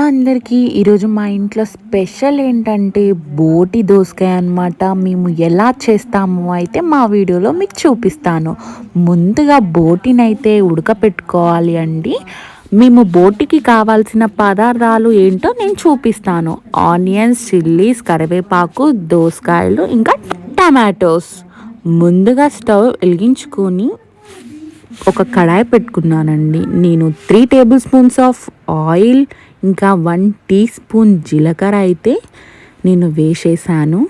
అందరికీ ఈరోజు మా ఇంట్లో స్పెషల్ ఏంటంటే బోటి దోసకాయ అనమాట మేము ఎలా చేస్తాము అయితే మా వీడియోలో మీకు చూపిస్తాను. ముందుగా బోటినైతే ఉడకపెట్టుకోవాలి అండి. మేము బోటికి కావాల్సిన పదార్థాలు ఏంటో నేను చూపిస్తాను. ఆనియన్స్ చిల్లీస్ కరివేపాకు దోసకాయలు ఇంకా టమాటోస్. ముందుగా స్టవ్ వెలిగించుకొని ఒక కడాయి పెట్టుకున్నానండి. నేను three tablespoons of oil ఇంకా వన్ టీ స్పూన్ జీలకర్ర అయితే నేను వేసేసాను.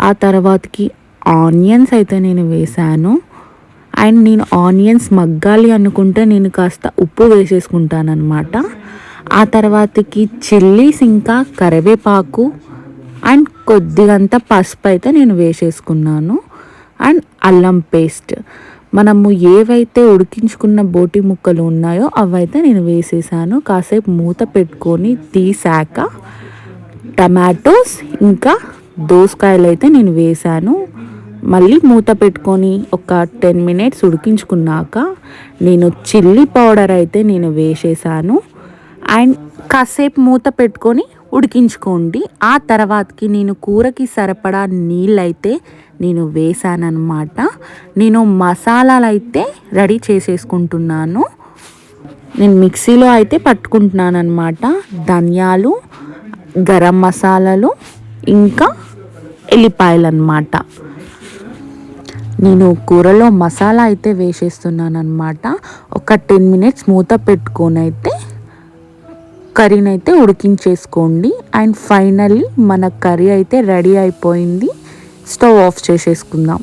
ఆ తర్వాతకి ఆనియన్స్ అయితే నేను వేసాను. అండ్ నేను ఆనియన్స్ మగ్గాలి అనుకుంటే నేను కాస్త ఉప్పు వేసేసుకుంటాను అనమాట ఆ తర్వాతకి చిల్లీస్ ఇంకా కరివేపాకు అండ్ కొద్దిగంత పసుపు అయితే నేను వేసేసుకున్నాను. అండ్ అల్లం పేస్ట్. మనము ఏవైతే ఉడికించుకున్న బోటి ముక్కలు ఉన్నాయో అవైతే నేను వేసేసాను. కాసేపు మూత పెట్టుకొని తీసాక టమాటోస్ ఇంకా దోసకాయలు అయితే నేను వేసాను. మళ్ళీ మూత పెట్టుకొని ఒక టెన్ మినిట్స్ ఉడికించుకున్నాక నేను చిల్లీ పౌడర్ అయితే నేను వేసేసాను. అండ్ కాసేపు మూత పెట్టుకొని ఉడికించుకోండి. ఆ తర్వాతకి నేను కూరకి సరిపడా నీళ్ళైతే నేను వేసానమాట నేను మసాలాలు అయితే రెడీ చేసేసుకుంటున్నాను. నేను మిక్సీలో అయితే పట్టుకుంటున్నాను అనమాట ధనియాలు గరం మసాలాలు ఇంకా ఎల్లిపాయలు అనమాట నేను కూరలో మసాలా అయితే వేసేస్తున్నాను అనమాట ఒక టెన్ మినిట్స్ మూత పెట్టుకొని అయితే కర్రీని అయితే ఉడికించేసుకోండి. అండ్ ఫైనల్లీ మన కర్రీ అయితే రెడీ అయిపోయింది. స్టవ్ ఆఫ్ చేసేసుకుందాం.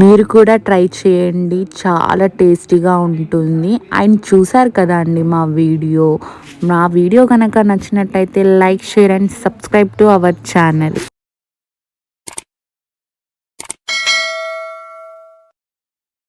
మీరు కూడా ట్రై చేయండి. చాలా టేస్టీగా ఉంటుంది. అండ్ చూసారు కదా అండి మా వీడియో. మా వీడియో కనుక నచ్చినట్టయితే like share and subscribe to our channel.